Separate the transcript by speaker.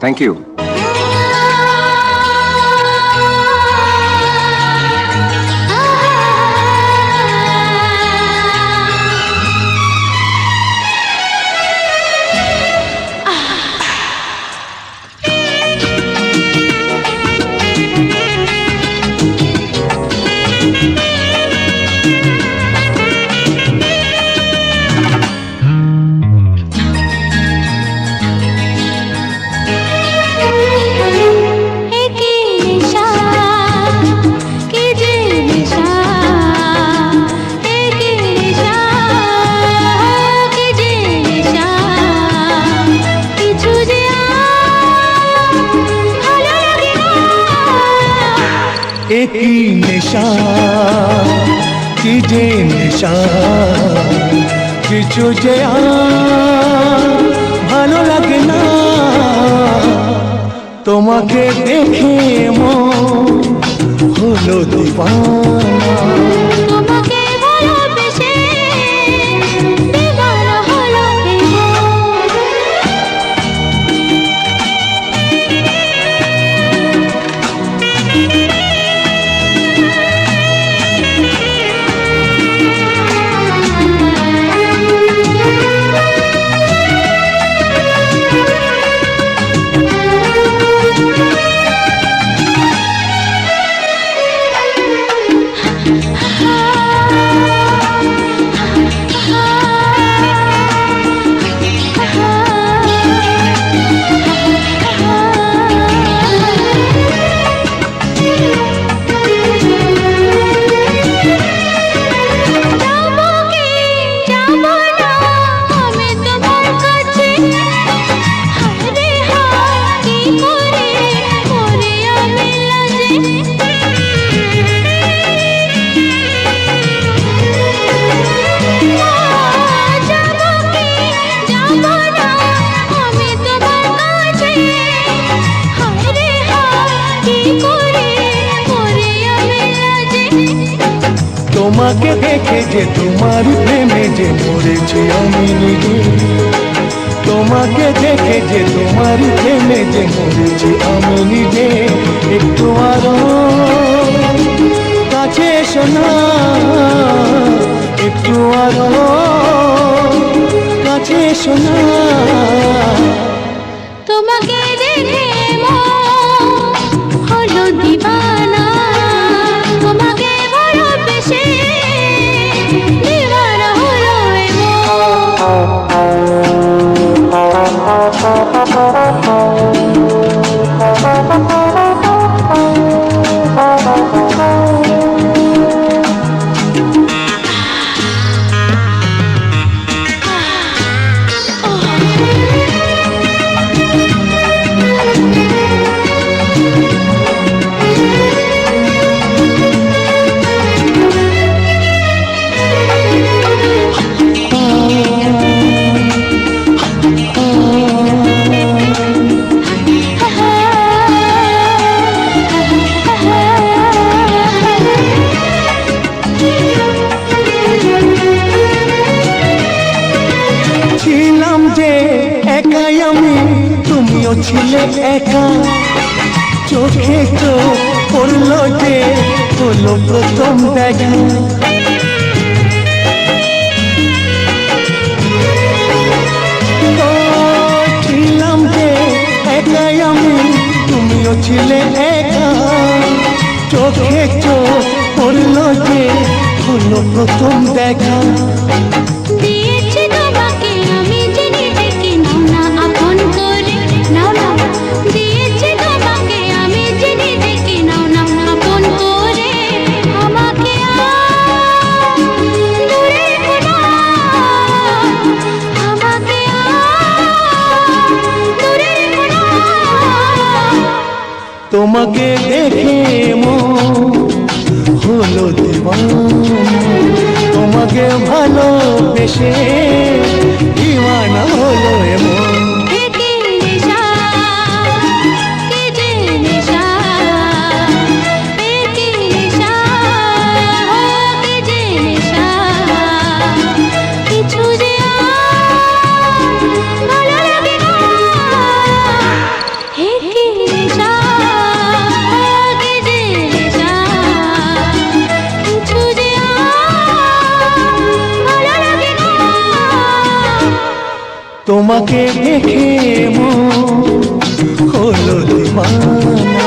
Speaker 1: Thank you.
Speaker 2: একই নেশা? কি যে নেশা? কিছু যে ভালো লাগে না। তোমাকে দেখে মন হলো দিবানা
Speaker 1: তোমাকে
Speaker 2: দেখে যে তোমার প্রেমে যে মরেছি আমি নিজে। তোমাকে দেখে যে তোমার প্রেমে যে মরেছি আমি নিজে। একটু আরও কাছে এসো একটু আরও কাছে এসো না।
Speaker 1: তোমাকে দেখে মন।
Speaker 2: ছিলে একা, চোখে চোখ পড়ল যে হলো প্রথম দেখা। ছিলে একা। চোখে চোখ পড়ল যে হলো প্রথম দেখা।
Speaker 1: তোমাকে
Speaker 2: দেখে মন হলো দেবান। তোমাকে ভালোবেসে দিওয়ানা হলো তোমাকে দেখে মো হলো দিবানা